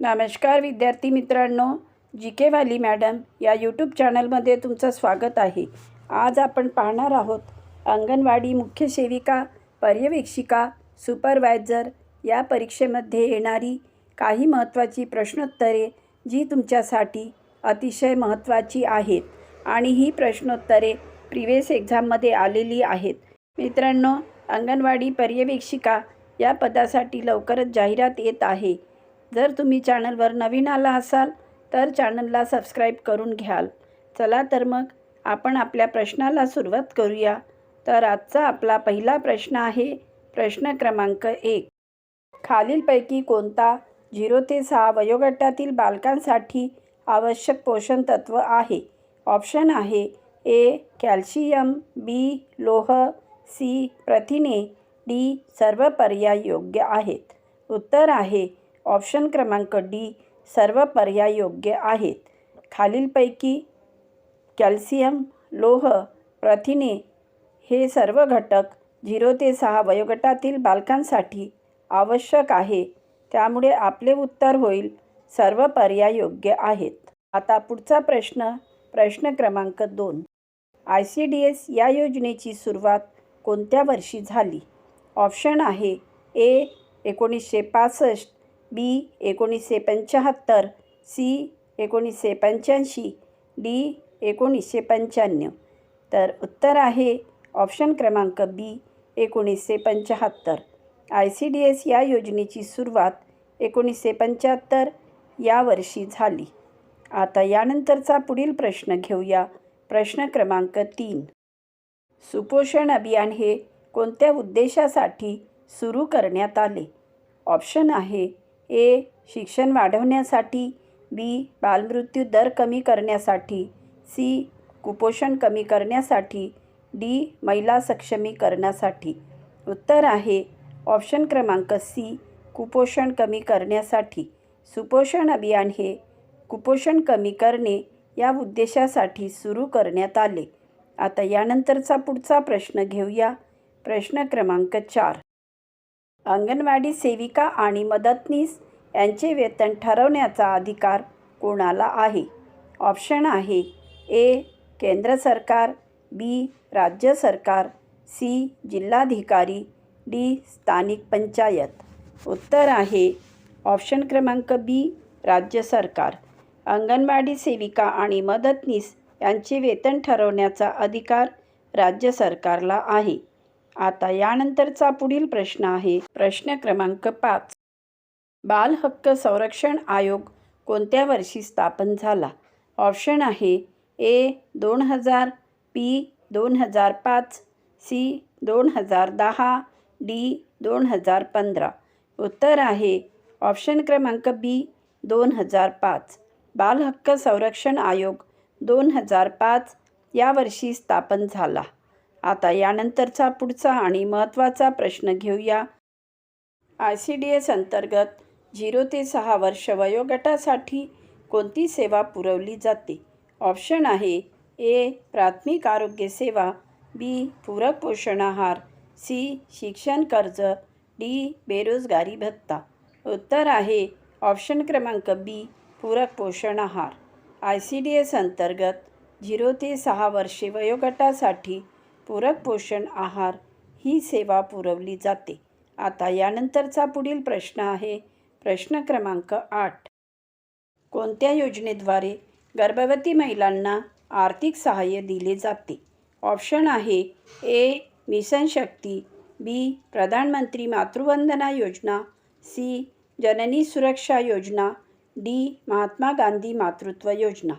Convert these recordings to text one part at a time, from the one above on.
नमस्कार विद्यार्थी मित्रांनो जी के वाली मॅडम या यूट्यूब चॅनलमध्ये तुमचं स्वागत आहे. आज आपण पाहणार आहोत अंगणवाडी मुख्य सेविका पर्यवेक्षिका सुपरवायझर या परीक्षेमध्ये येणारी काही महत्त्वाची प्रश्नोत्तरे जी तुमच्यासाठी अतिशय महत्त्वाची आहेत आणि ही प्रश्नोत्तरे प्रिवियस एक्झाममध्ये आलेली आहेत. मित्रांनो अंगणवाडी पर्यवेक्षिका या पदासाठी लवकरच जाहिरात येत आहे. जर तुम्ही चॅनलवर नवीन आला असाल तर चॅनलला सबस्क्राईब करून घ्याल. चला तर मग आपण आपल्या प्रश्नाला सुरुवात करूया. तर आजचा आपला पहिला प्रश्न आहे प्रश्न क्रमांक एक. खालीलपैकी कोणता झिरो ते सहा वयोगटातील बालकांसाठी आवश्यक पोषण तत्व आहे? ऑप्शन आहे ए कॅल्शियम बी लोह सी प्रथिने डी सर्व पर्याय योग्य आहेत. उत्तर आहे ऑप्शन क्रमांक डी सर्व पर्याय योग्य आहेत. खालीलपैकी कॅल्शियम लोह प्रथिने हे सर्व घटक झिरो ते सहा वयोगटातील बालकांसाठी आवश्यक आहे. त्यामुळे आपले उत्तर होईल सर्व पर्याय योग्य आहेत. आता पुढचा प्रश्न प्रश्न क्रमांक दोन. आय सी डी एस या योजनेची सुरुवात कोणत्या वर्षी झाली? ऑप्शन आहे ए एकोणीसशे पासष्ट बी एकोणीसशे पंच्याहत्तर सी एकोणीसशे पंच्याऐंशी डी एकोणीसशे पंच्याण्णव. तर उत्तर आहे ऑप्शन क्रमांक बी एकोणीसशे पंच्याहत्तर. आय सी डी एस या योजनेची सुरुवात एकोणीसशे पंच्याहत्तर या वर्षी झाली. आता यानंतरचा पुढील प्रश्न घेऊया. प्रश्न क्रमांक तीन. सुपोषण अभियान हे कोणत्या उद्देशासाठी सुरू करण्यात आले? ऑप्शन आहे ए शिक्षण वाढवण्यासाठी बी बालमृत्यू दर कमी करण्यासाठी सी कुपोषण कमी करण्यासाठी डी महिला सक्षमीकरणासाठी उत्तर आहे ऑप्शन क्रमांक सी कुपोषण कमी करण्यासाठी. सुपोषण अभियान हे कुपोषण कमी करणे या उद्देशासाठी सुरू करण्यात आले. आता यानंतरचा पुढचा प्रश्न घेऊया. प्रश्न क्रमांक चार. अंगणवाडी सेविका आणि मदतनीस यांचे वेतन ठरवण्याचा अधिकार कोणाला आहे? ऑप्शन आहे ए. केंद्र सरकार बी. राज्य सरकार सी. जिल्हाधिकारी डी. स्थानिक पंचायत. उत्तर आहे ऑप्शन क्रमांक बी. राज्य सरकार. अंगणवाडी सेविका आणि मदतनीस यांचे वेतन ठरवण्याचा अधिकार राज्य सरकारला आहे. आता यानंतरचा पुढील प्रश्न आहे. प्रश्न क्रमांक पाच. बाल हक्क संरक्षण आयोग कोणत्या वर्षी स्थापन झाला? ऑप्शन आहे ए दोन हजार पी दोन हजार पाच सी दोन हजार दहा डी दोन हजार पंधरा. उत्तर आहे ऑप्शन क्रमांक बी दोन हजार पाच. बाल हक्क संरक्षण आयोग दोन हजार पाच या वर्षी स्थापन झाला. आता यानंतरचा पुढचा आणि महत्त्वाचा प्रश्न घेऊया. आय सी डी एस अंतर्गत झिरो ते सहा वर्ष वयोगटासाठी कोणती सेवा पुरवली जाते? ऑप्शन आहे ए प्राथमिक आरोग्य सेवा बी पूरक पोषण आहार सी शिक्षण कर्ज डी बेरोजगारी भत्ता. उत्तर आहे ऑप्शन क्रमांक बी पूरक पोषण आहार. आय सी डी एस अंतर्गत झिरो ते सहा वर्षे वयोगटासाठी पूरक पोषण आहार ही सेवा पुरवली जाते. आता यानंतरचा पुढील प्रश्न आहे. प्रश्न क्रमांक आठ. कोणत्या योजनेद्वारे गर्भवती महिलांना आर्थिक सहाय्य दिले जाते? ऑप्शन आहे ए मिशन शक्ती बी प्रधानमंत्री मातृवंदना योजना सी जननी सुरक्षा योजना डी महात्मा गांधी मातृत्व योजना.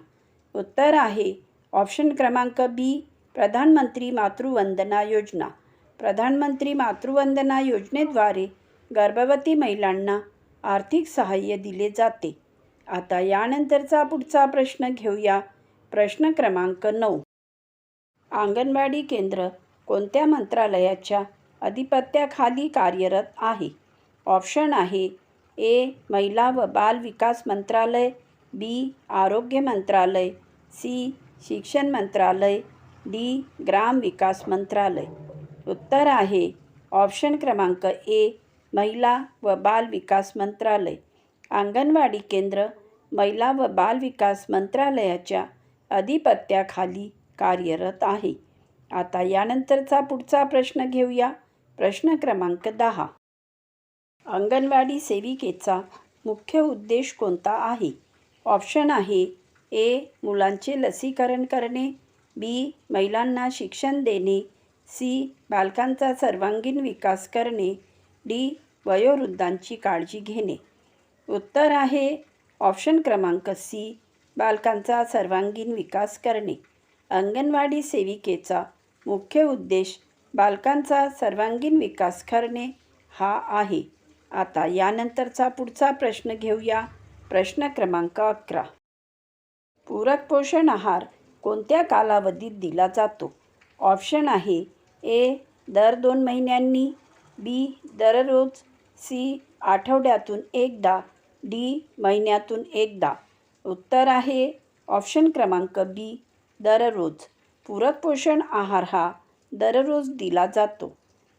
उत्तर आहे. ऑप्शन क्रमांक बी प्रधानमंत्री मातृवंदना योजना. प्रधानमंत्री मातृवंदना योजनेद्वारे गर्भवती महिलांना आर्थिक सहाय्य दिले जाते. आता यानंतरचा पुढचा प्रश्न घेऊया. प्रश्न क्रमांक नऊ. अंगणवाडी केंद्र कोणत्या मंत्रालयाच्या अधिपत्याखाली कार्यरत आहे? ऑप्शन आहे ए महिला व बाल विकास मंत्रालय बी आरोग्य मंत्रालय सी शिक्षण मंत्रालय डी ग्राम विकास मंत्रालय. उत्तर आहे ऑप्शन क्रमांक ए महिला व बाल विकास मंत्रालय. अंगणवाडी केंद्र महिला व बाल विकास मंत्रालयाच्या अधिपत्याखाली कार्यरत आहे. आता यानंतरचा पुढचा प्रश्न घेऊया. प्रश्न क्रमांक दहा. अंगणवाडी सेविकेचा मुख्य उद्देश कोणता आहे? ऑप्शन आहे ए मुलांचे लसीकरण करणे. बी. महिलांना शिक्षण देणे. सी. बालकांचा सर्वांगीण विकास करणे. डी. वयोवृद्धांची काळजी घेणे. उत्तर आहे ऑप्शन क्रमांक सी. बालकांचा सर्वांगीण विकास करणे. अंगणवाडी सेविकेचा मुख्य उद्देश बालकांचा सर्वांगीण विकास करणे हा आहे. आता यानंतरचा पुढचा प्रश्न घेऊया. प्रश्न क्रमांक अकरा. पूरक पोषण आहार कोणत्या कालावधीत दिला जातो? ऑप्शन आहे ए दर दोन महिन्यांनी बी दररोज सी आठवड्यातून एकदा डी महिन्यातून एकदा. उत्तर आहे ऑप्शन क्रमांक बी दररोज. पूरक पोषण आहार हा दररोज दिला जातो.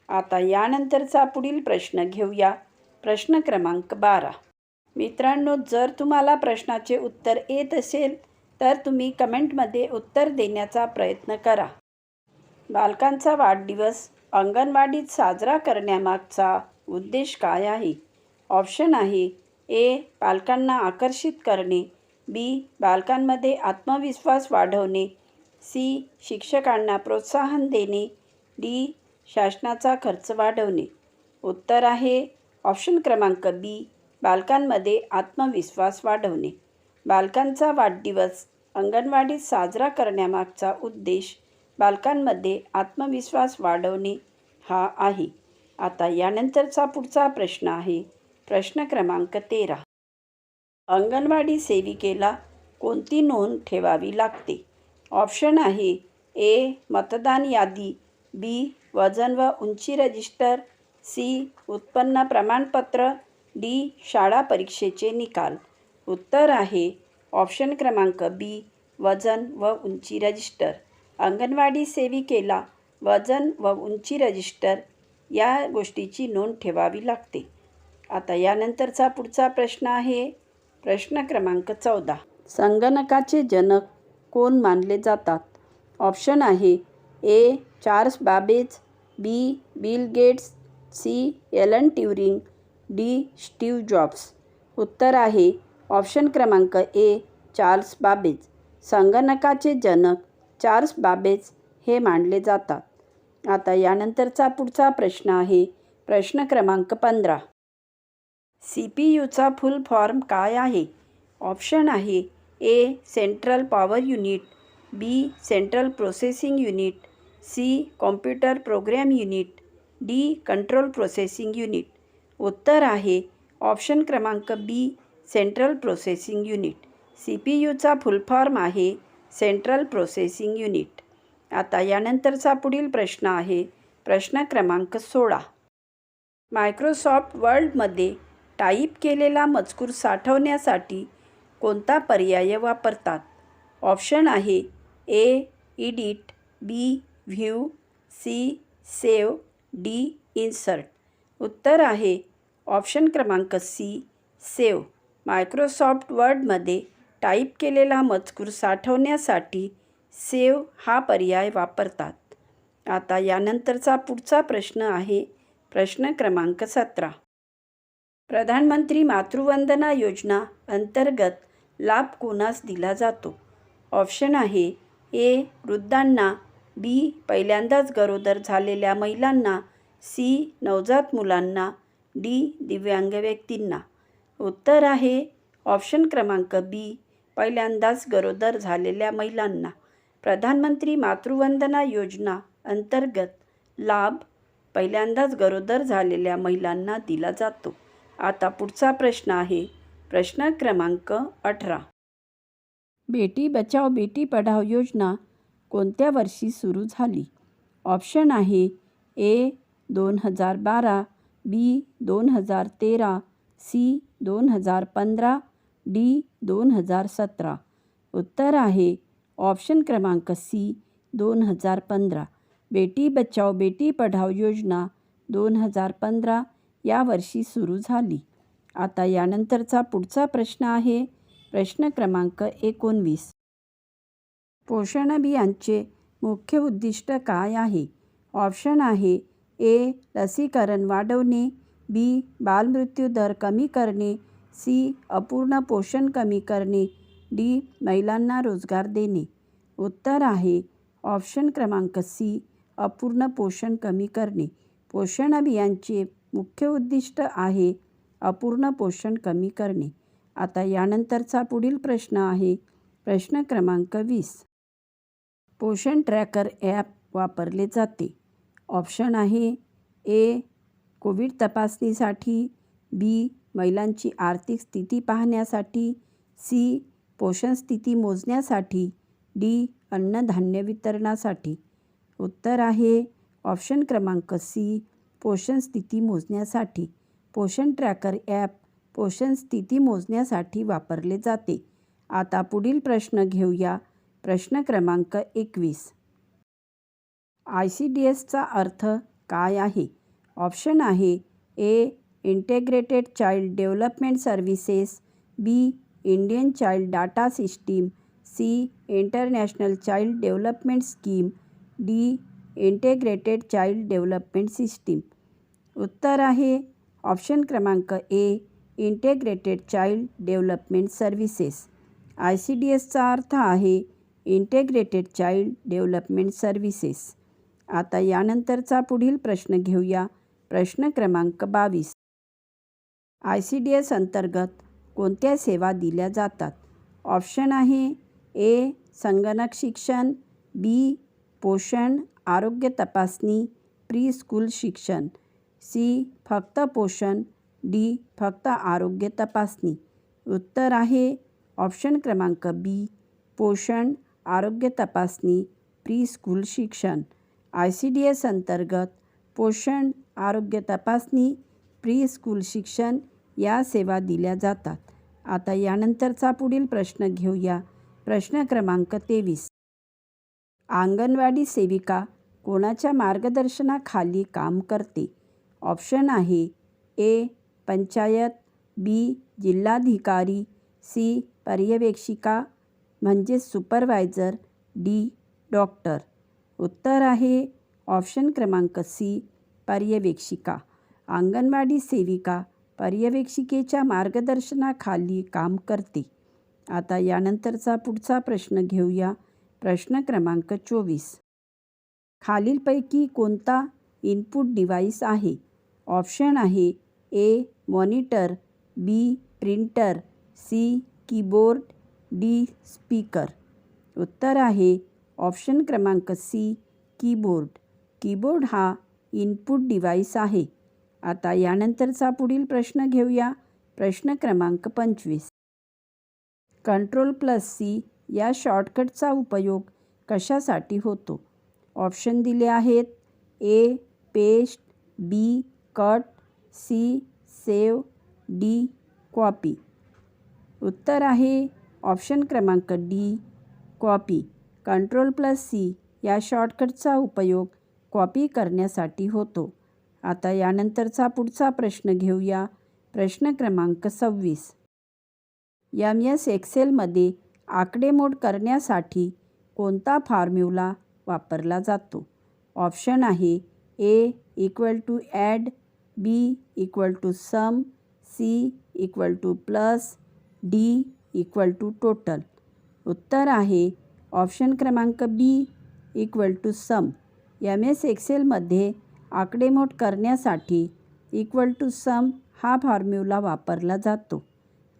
आता यानंतरचा पुढील प्रश्न घेऊया. प्रश्न क्रमांक बारा. मित्रांनो जर तुम्हाला प्रश्नाचे उत्तर येत असेल तर तुम्ही कमेंटमध्ये उत्तर देण्याचा प्रयत्न करा. बालकांचा वाढदिवस अंगणवाडीत साजरा करण्यामागचा उद्देश काय आहे? ऑप्शन आहे ए बालकांना आकर्षित करणे बी बालकांमध्ये आत्मविश्वास वाढवणे सी शिक्षकांना प्रोत्साहन देणे डी शासनाचा खर्च वाढवणे. उत्तर आहे ऑप्शन क्रमांक बी बालकांमध्ये आत्मविश्वास वाढवणे. बालकांचा वाढदिवस अंगणवाडीत साजरा करण्यामागचा उद्देश बालकांमध्ये आत्मविश्वास वाढवणे हा आहे. आता यानंतरचा पुढचा प्रश्न आहे. प्रश्न क्रमांक तेरा. अंगणवाडी सेविकेला कोणती नोंद ठेवावी लागते? ऑप्शन आहे ए मतदान यादी बी वजन व उंची रजिस्टर सी उत्पन्न प्रमाणपत्र डी शाळा परीक्षेचे निकाल. उत्तर आहे. ऑप्शन क्रमांक बी वजन व उंची रजिस्टर. अंगणवाडी सेविकेला वजन व उंची रजिस्टर या गोष्टीची नोंद ठेवावी लागते. आता यानंतरचा पुढचा प्रश्न आहे. प्रश्न क्रमांक चौदा. संगणकाचे जनक कोण मानले जातात? ऑप्शन आहे A Charles Babbage B Bill Gates C Alan Turing D Steve Jobs. उत्तर आहे ऑप्शन क्रमांक ए चार्ल्स बाबेज. संगणकाचे जनक चार्ल्स बाबेज हे मानले जातात. आता यानंतरचा पुढचा प्रश्न आहे. प्रश्न क्रमांक पंधरा. सी पी यूचा फुल फॉर्म काय आहे? ऑप्शन आहे A central power unit B central processing unit C computer program unit D control processing unit. उत्तर आहे ऑप्शन क्रमांक B central processing unit. C P यूचा full form आहे सेंट्रल प्रोसेसिंग युनिट. आता यानंतरचा पुढील प्रश्न आहे. प्रश्न क्रमांक सोळा. मायक्रोसॉफ्ट वर्ल्डमध्ये टाईप केलेला मजकूर साठवण्यासाठी कोणता पर्याय वापरतात? ऑप्शन आहे A edit B view C save D insert. उत्तर आहे ऑप्शन क्रमांक सी सेव मायक्रोसॉफ्ट वर्डमध्ये टाईप केलेला मजकूर साठवण्यासाठी सेव हा पर्याय वापरतात. आता यानंतरचा पुढचा प्रश्न आहे प्रश्न क्रमांक सतरा. प्रधानमंत्री मातृवंदना योजना अंतर्गत लाभ कोणास दिला जातो? ऑप्शन आहे ए. वृद्धांना बी. पहिल्यांदाच गरोदर झालेल्या महिलांना सी. नवजात मुलांना डी. दिव्यांग व्यक्तींना. उत्तर आहे. ऑप्शन क्रमांक बी. पहिल्यांदाच गरोदर झालेल्या महिलांना प्रधानमंत्री मातृवंदना योजना अंतर्गत लाभ पहिल्यांदाच गरोदर झालेल्या महिलांना दिला जातो. आता पुढचा प्रश्न आहे. प्रश्न क्रमांक अठरा. बेटी बचाव बेटी पढाव योजना कोणत्या वर्षी सुरू झाली? ऑप्शन आहे ए. दोन हजार बारा बी. दोन हजार तेरा सी. दोन हजार पंधरा डी दोन हजार सतरा. उत्तर आहे ऑप्शन क्रमांक सी दोन हजार पंधरा. बेटी बचाव बेटी पढाव योजना दोन हजार पंधरा या वर्षी सुरू झाली. आता यानंतरचा पुढचा प्रश्न आहे प्रश्न क्रमांक एकोणवीस. पोषण अभियानचे मुख्य उद्दिष्ट काय आहे? ऑप्शन आहे ए लसीकरण वाढवणे बी. बालमृत्यू दर कमी करणे. सी. अपूर्ण पोषण कमी करणे. डी. महिलांना रोजगार देणे. उत्तर आहे. ऑप्शन क्रमांक सी. अपूर्ण पोषण कमी करणे. पोषण अभियानचे मुख्य उद्दिष्ट आहे अपूर्ण पोषण कमी करणे. आता यानंतरचा पुढील प्रश्न आहे. प्रश्न क्रमांक वीस. पोषण ट्रॅकर ॲप वापरले जाते. ऑप्शन आहे ए. कोविड तपासणीसाठी बी महिलांची आर्थिक स्थिती पाहण्यासाठी सी पोषण स्थिती मोजण्यासाठी डी अन्नधान्य वितरणासाठी. उत्तर आहे ऑप्शन क्रमांक सी पोषण स्थिती मोजण्यासाठी. पोषण ट्रॅकर ॲप पोषण स्थिती मोजण्यासाठी वापरले जाते. आता पुढील प्रश्न घेऊया. प्रश्न क्रमांक एकवीस. आय सी डी एसचा अर्थ काय आहे? ऑप्शन आहे A integrated child development services B Indian child data system C international child development scheme D integrated child development system. उत्तर आहे ऑप्शन क्रमांक A integrated child development services. I C D एसचा अर्थ आहे इंटेग्रेटेड चाइल्ड डेव्हलपमेंट सर्व्हिसेस. आता यानंतरचा पुढील प्रश्न घेऊया. प्रश्न क्रमांक बावीस. आय सी डी एस अंतर्गत कोणत्या सेवा दिल्या जातात? ऑप्शन आहे ए संगणक शिक्षण बी पोषण आरोग्य तपासणी प्री स्कूल शिक्षण सी फक्त पोषण डी फक्त आरोग्य तपासणी. उत्तर आहे ऑप्शन क्रमांक बी पोषण आरोग्य तपासणी प्री स्कूल शिक्षण. आय सी डी एस अंतर्गत पोषण आरोग्य तपासणी प्री स्कूल शिक्षण या सेवा दिल्या जातात. आता यानंतरचा पुढील प्रश्न घेऊया. प्रश्न क्रमांक तेवीस. अंगणवाडी सेविका कोणाच्या मार्गदर्शनाखाली काम करते? ऑप्शन आहे ए पंचायत बी जिल्हाधिकारी सी पर्यवेक्षिका म्हणजेच सुपरवायझर डी डॉक्टर. उत्तर आहे ऑप्शन क्रमांक सी पर्यवेक्षिका. अंगणवाडी सेविका पर्यवेक्षिकेच्या मार्गदर्शनाखाली काम करते. आता यानंतरचा पुढचा प्रश्न घेऊया. प्रश्न क्रमांक चोवीस. खालीलपैकी कोणता इनपुट डिव्हाइस आहे? ऑप्शन आहे A monitor B printer C keyboard D speaker. उत्तर आहे ऑप्शन क्रमांक सी कीबोर्ड. कीबोर्ड हा इनपुट डिव्हाइस आहे. आता यानंतरचा पुढील प्रश्न घेऊया. प्रश्न क्रमांक पंचवीस. कंट्रोल प्लस सी या शॉर्टकटचा उपयोग कशासाठी होतो? ऑप्शन दिले आहेत. A paste B cut C save D copy. उत्तर आहे. ऑप्शन क्रमांक D copy. Control plus C या शॉर्टकटचा उपयोग कॉपी करण्यासाठी होतो. आता यानंतरचा पुढचा प्रश्न घेऊया. प्रश्न क्रमांक सव्वीस. एम एस एक्सेलमध्ये आकडेमोड करण्यासाठी कोणता फॉर्म्युला वापरला जातो? ऑप्शन आहे A equal to add B equal to sum C equal to plus D equal to total उत्तर आहे ऑप्शन क्रमांक B equal to sum M S एक्सेलमध्ये आकडेमोड करण्यासाठी इक्वल टू सम हा फॉर्म्युला वापरला जातो.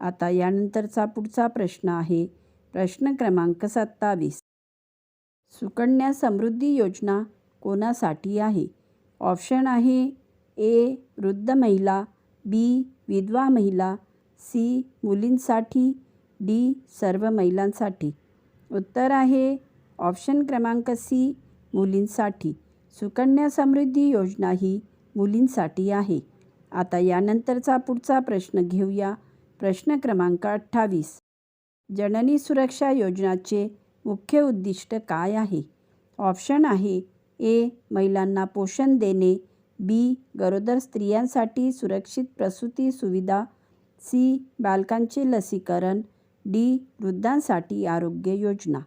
आता यानंतरचा पुढचा प्रश्न आहे. प्रश्न क्रमांक सत्तावीस. सुकन्या समृद्धी योजना कोणासाठी आहे? ऑप्शन आहे ए वृद्ध महिला बी विधवा महिला सी मुलींसाठी डी सर्व महिलांसाठी. उत्तर आहे ऑप्शन क्रमांक सी मुलींसाठी. सुकन्या समृद्धी योजना ही मुलींसाठी आहे. आता यानंतरचा पुढचा प्रश्न घेऊया. प्रश्न क्रमांक अठ्ठावीस. जननी सुरक्षा योजनाचे मुख्य उद्दिष्ट काय आहे? ऑप्शन आहे ए. महिलांना पोषण देणे. बी. गरोदर स्त्रियांसाठी सुरक्षित प्रसूती सुविधा. सी. बालकांचे लसीकरण. डी. वृद्धांसाठी आरोग्य योजना.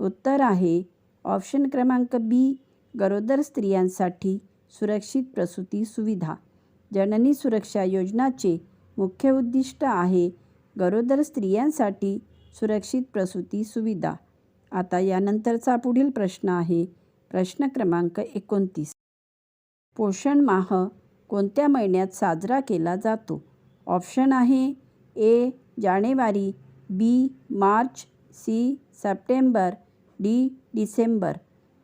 उत्तर आहे ऑप्शन क्रमांक बी गरोदर स्त्रियांसाठी सुरक्षित प्रसूती सुविधा. जननी सुरक्षा योजनाचे मुख्य उद्दिष्ट आहे गरोदर स्त्रियांसाठी सुरक्षित प्रसूती सुविधा. आता यानंतरचा पुढील प्रश्न आहे. प्रश्न क्रमांक एकोणतीस. पोषण माह कोणत्या महिन्यात साजरा केला जातो? ऑप्शन आहे A January B March C September D December.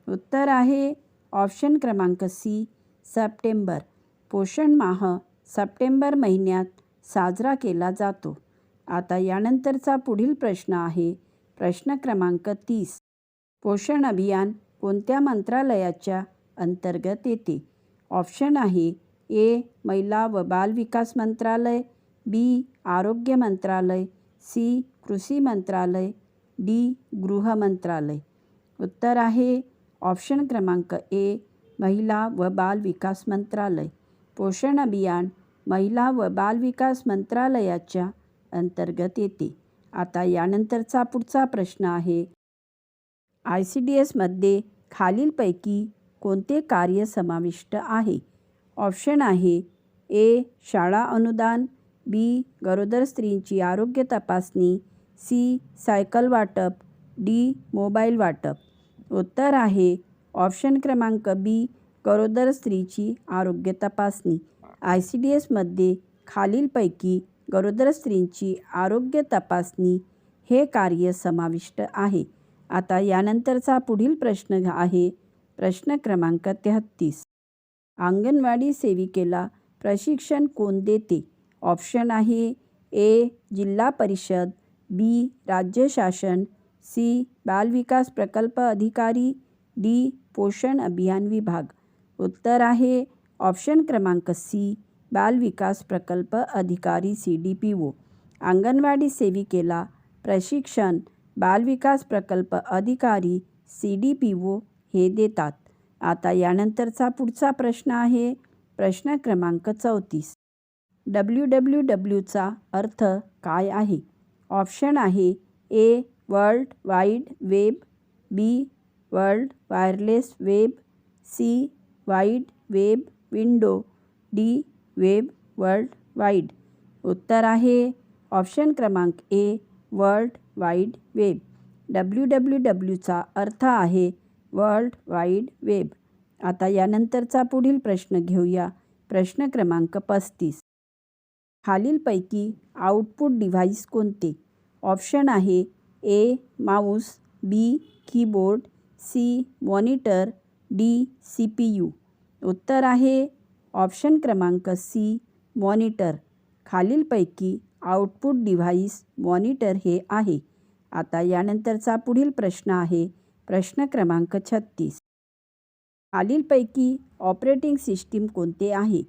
उत्तर आहे ऑप्शन क्रमांक सी सप्टेंबर. पोषण माह सप्टेंबर महिन्यात साजरा केला जातो. आता यानंतरचा पुढील प्रश्न आहे प्रश्न क्रमांक तीस. पोषण अभियान कोणत्या मंत्रालयाच्या अंतर्गत येते? ऑप्शन आहे ए महिला व बाल विकास मंत्रालय बी आरोग्य मंत्रालय सी कृषी मंत्रालय डी गृह मंत्रालय. उत्तर आहे. ऑप्शन क्रमांक ए महिला व बाल विकास मंत्रालय. पोषण अभियान महिला व बाल विकास मंत्रालयाच्या अंतर्गत येते. आता यानंतरचा पुढचा प्रश्न आहे. आय सी डी एसमध्ये खालीलपैकी कोणते कार्य समाविष्ट आहे? ऑप्शन आहे ए शाळा अनुदान बी गरोदर स्त्रींची आरोग्य तपासणी सी सायकल वाटप डी मोबाईल वाटप. उत्तर आहे. ऑप्शन क्रमांक बी गरोदर स्त्रीची आरोग्य तपासणी. आय सी डी एसमध्ये खालीलपैकी गरोदर स्त्रींची आरोग्य तपासणी हे कार्य समाविष्ट आहे. आता यानंतरचा पुढील प्रश्न आहे. प्रश्न क्रमांक तेहत्तीस अंगणवाडी सेविकेला प्रशिक्षण कोण देते? ऑप्शन आहे ए जिल्हा परिषद बी राज्य शासन सी बालविकास प्रकल्प अधिकारी डी. पोषण अभियान विभाग. उत्तर आहे ऑप्शन क्रमांक सी बाल विकास प्रकल्प अधिकारी C D P O. Anganwadi सेविकेला प्रशिक्षण बाल विकास प्रकल्प अधिकारी सी डी पी ओ हे देतात. आता यानंतरचा पुढचा प्रश्न आहे प्रश्न क्रमांक चौतीस. डब्ल्यू डब्ल्यू डब्ल्यूचा अर्थ काय आहे? ऑप्शन आहे A world wide web B world wireless web C wide web window D web world wide उत्तर आहे. ऑप्शन क्रमांक A world wide web W W डब्ल्यूचा अर्थ आहे वर्ल्ड वाईड वेब आता यानंतरचा पुढील प्रश्न घेऊया. प्रश्न क्रमांक पस्तीस. खालीलपैकी आउटपुट डिव्हाइस कोणते? ऑप्शन आहे A mouse B keyboard C monitor D C P U उत्तर आहे ऑप्शन क्रमांक सी मॉनिटर. खालीलपैकी आउटपुट डिव्हाइस मॉनिटर हे आहे. आता यानंतरचा पुढील प्रश्न आहे. प्रश्न क्रमांक छत्तीस. खालीलपैकी ऑपरेटिंग सिस्टीम कोणते आहे?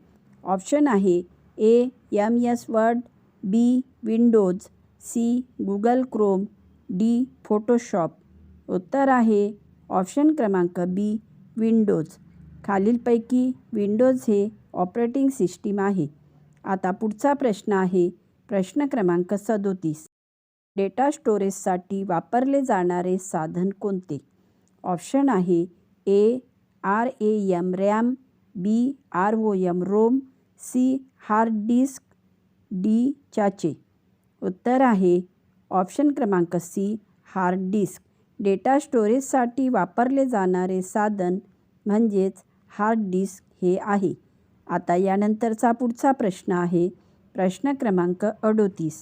ऑप्शन आहे A M S Word B Windows C Google Chrome D Photoshop उत्तर आहे ऑप्शन क्रमांक बी विंडोज खालीलपैकी विंडोज हे ऑपरेटिंग सिस्टीम आहे. आता पुढचा प्रश्न आहे प्रश्न क्रमांक सदोतीस. डेटा स्टोरेजसाठी वापरले जाणारे साधन कोणते? ऑप्शन आहे A R A M RAM B R O M ROM C hard disk D चाचे. उत्तर आहे ऑप्शन क्रमांक सी हार्ड डिस्क. डेटा स्टोरेजसाठी वापरले जाणारे साधन म्हणजेच हार्ड डिस्क हे आहे. आता यानंतरचा पुढचा प्रश्न आहे. प्रश्न क्रमांक अडोतीस.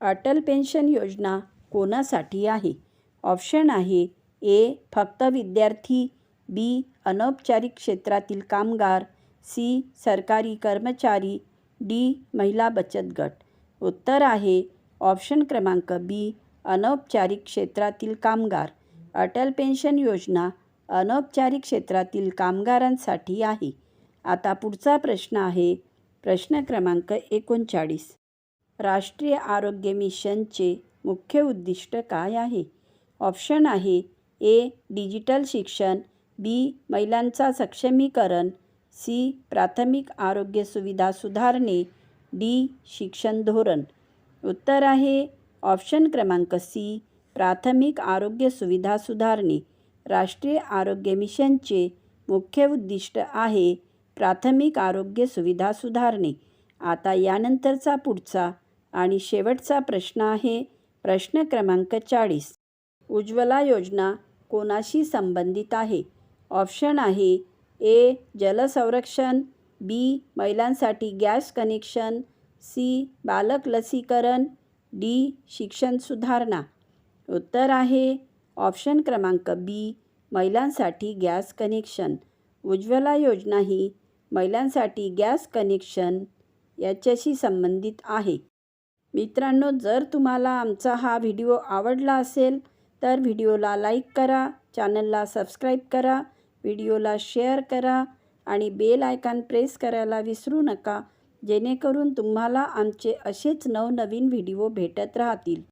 अटल पेन्शन योजना कोणासाठी आहे? ऑप्शन आहे ए फक्त विद्यार्थी बी अनौपचारिक क्षेत्रातील कामगार सी सरकारी कर्मचारी डी महिला बचत गट. उत्तर आहे ऑप्शन क्रमांक बी अनौपचारिक क्षेत्रातील कामगार. अटल पेन्शन योजना अनौपचारिक क्षेत्रातील कामगारांसाठी आहे. आता पुढचा प्रश्न आहे. प्रश्न क्रमांक एकोणचाळीस. राष्ट्रीय आरोग्य मिशनचे मुख्य उद्दिष्ट काय आहे? ऑप्शन आहे ए डिजिटल शिक्षण बी महिलांचा सक्षमीकरण सी प्राथमिक आरोग्य सुविधा सुधारणे डी शिक्षण धोरण. उत्तर आहे. ऑप्शन क्रमांक सी. प्राथमिक आरोग्य सुविधा सुधारणे. राष्ट्रीय आरोग्य मिशनचे मुख्य उद्दिष्ट आहे प्राथमिक आरोग्य सुविधा सुधारणे. आता यानंतरचा पुढचा आणि शेवटचा प्रश्न आहे. प्रश्न क्रमांक चाळीस. उज्ज्वला योजना कोणाशी संबंधित आहे? ऑप्शन आहे. ए. जलसंरक्षण बी. महिलांसाठी गॅस कनेक्शन सी. बालक लसीकरण. डी. शिक्षण सुधारणा. उत्तर आहे ऑप्शन क्रमांक बी. महिलांसाठी गॅस कनेक्शन. उज्ज्वला योजना ही महिलांसाठी गॅस कनेक्शन याच्याशी संबंधित आहे. मित्रांनो जर तुम्हाला आमचा हा व्हिडिओ आवडला असेल तर व्हिडिओला लाईक करा चॅनलला सबस्क्राईब करा व्हिडिओला शेअर करा आणि बेल आयकॉन प्रेस करायला विसरू नका. जेणेकरून तुम्हाला आमचे असेच नवनवीन व्हिडिओ भेटत राहतील.